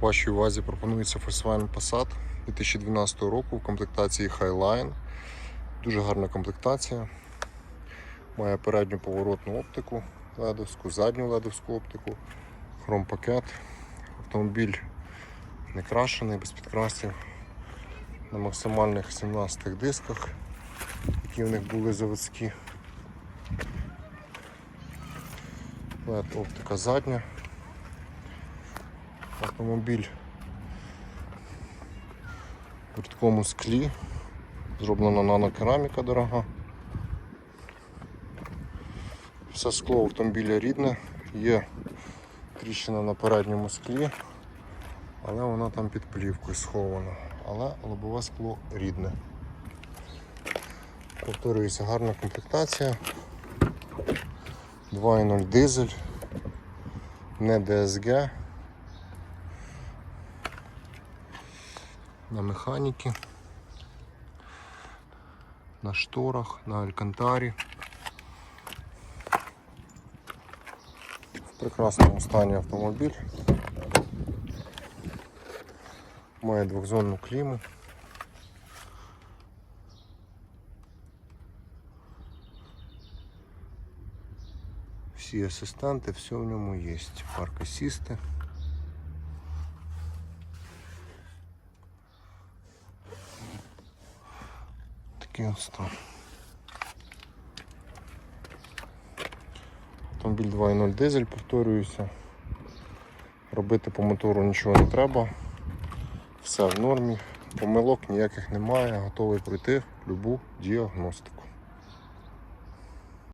Вашій увазі пропонується Volkswagen Passat 2012 року в комплектації Highline. Дуже гарна комплектація. Має передню поворотну оптику ледовську, задню ледовську оптику, хромпакет. Автомобіль не крашений, без підкрасів. На максимальних 17 дисках, які в них були заводські. LED оптика задня. Автомобіль в рідкому склі. Зроблена нанокераміка дорога. Все скло автомобіля рідне, є тріщина на передньому склі, але вона там під плівкою схована. Але лобове скло рідне. Повторюється, гарна комплектація. 2.0 дизель, не DSG. На механіки, на шторах, на алькантарі. В прекрасному стані автомобіль. Має двохзонну кліму. Всі асистенти, все в ньому є. Парк асісти. Такий от стан. Автомобіль 2.0 дизель, повторююся. Робити по мотору нічого не треба. Все в нормі. Помилок ніяких немає, готовий пройти любу діагностику.